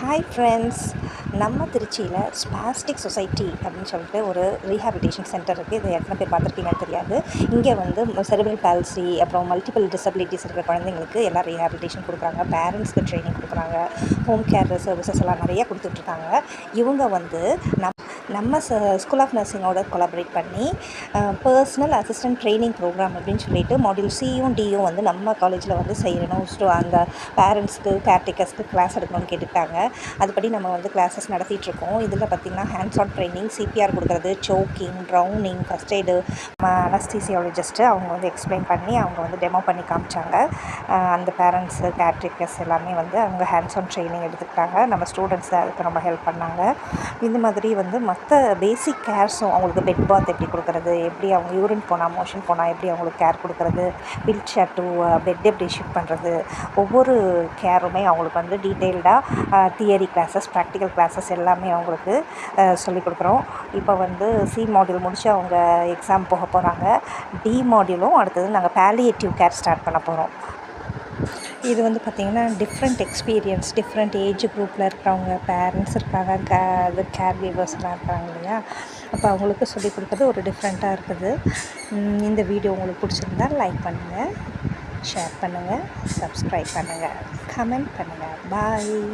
Hi friends நம்ம திருச்சியில் spastic society அப்படின்னு சொல்லிட்டு ஒரு ரீஹாபிலிட்டேஷன் சென்டர் இருக்குது இது எத்தனை பேர் பார்த்துருக்கீங்கன்னு தெரியாது. இங்கே வந்து செரிபிரல் பால்சி அப்புறம் மல்டிபிள் டிசபிலிட்டிஸ் இருக்கிற குழந்தைங்களுக்கு எல்லாம் ரீஹாபிலிட்டேஷன் கொடுக்குறாங்க. பேரண்ட்ஸ்க்கு ட்ரைனிங் கொடுக்குறாங்க. ஹோம் கேர் சர்வீசஸ் எல்லாம் நிறைய கொடுத்துட்ருக்காங்க இவங்க வந்து நம்ம நம்ம ஸ்கூல் ஆஃப் நர்சிங்கோட கொலாபரேட் பண்ணி பர்சனல் அசிஸ்டன்ட் ட்ரைனிங் ப்ரோக்ராம் அப்படின்னு சொல்லிட்டு மாடியூல் சியும் டியும் வந்து நம்ம காலேஜில் வந்து செய்யணும். ஸோ அந்த பேரண்ட்ஸ்க்கு கேர்டேக்கர்ஸ்க்கு கிளாஸ் எடுக்கணும்னு கேட்டுட்டாங்க அதுபடி நம்ம வந்து கிளாஸஸ் நடத்திட்டுருக்கோம் இதில் பார்த்திங்கன்னா ஹேண்ட்ஸ் ஆன் ட்ரைனிங் சிபிஆர் கொடுக்குறது choking drowning first aid anaesthesiologist அவங்க வந்து எக்ஸ்பிளைன் பண்ணி அவங்க வந்து டெமோ பண்ணி காமிச்சாங்க. அந்த பேரண்ட்ஸு கேர்டேக்கர்ஸ் எல்லாமே வந்து அவங்க ஹேண்ட்ஸ் ஆன் ட்ரைனிங் எடுத்துக்கிட்டாங்க. நம்ம ஸ்டூடெண்ட்ஸ் அதுக்கு ரொம்ப ஹெல்ப் பண்ணாங்க. இந்த மாதிரி வந்து மற்ற பேசிக் கேர்ஸும் அவங்களுக்கு பெட் பாத் எப்படி கொடுக்குறது? எப்படி அவங்க யூரின் போனால் மோஷன் போனால் எப்படி அவங்களுக்கு கேர் கொடுக்குறது? வீல் சேர் டு பெட் எப்படி ஷிஃப்ட் பண்ணுறது ஒவ்வொரு கேருமே அவங்களுக்கு வந்து டீட்டெயில்டாக தியரி கிளாஸஸ் ப்ராக்டிக்கல் கிளாஸஸ் எல்லாமே அவங்களுக்கு சொல்லிக் கொடுக்குறோம். இப்போ வந்து சி மாடியூல் முடித்து அவங்க எக்ஸாம் போக போகிறாங்க டி மாடியூலும் அடுத்தது நாங்கள் பேலியேட்டிவ் கேர் ஸ்டார்ட் பண்ண போகிறோம் இது வந்து பார்த்திங்கன்னா டிஃப்ரெண்ட் எக்ஸ்பீரியன்ஸ் டிஃப்ரெண்ட் ஏஜ் குரூப்பில் இருக்கிறவங்க பேரண்ட்ஸ் இருக்காங்க கே இது கேர் கிவர்ஸ்லாம் இருக்காங்க இல்லையா? அப்போ அவங்களுக்கு சொல்லிக் கொடுக்குறது ஒரு டிஃப்ரெண்ட்டாக இருக்குது. இந்த வீடியோ உங்களுக்கு பிடிச்சிருந்தா லைக் பண்ணுங்கள் ஷேர் பண்ணுங்கள் சப்ஸ்கிரைப் பண்ணுங்கள் கமெண்ட் பண்ணுங்கள் பாய்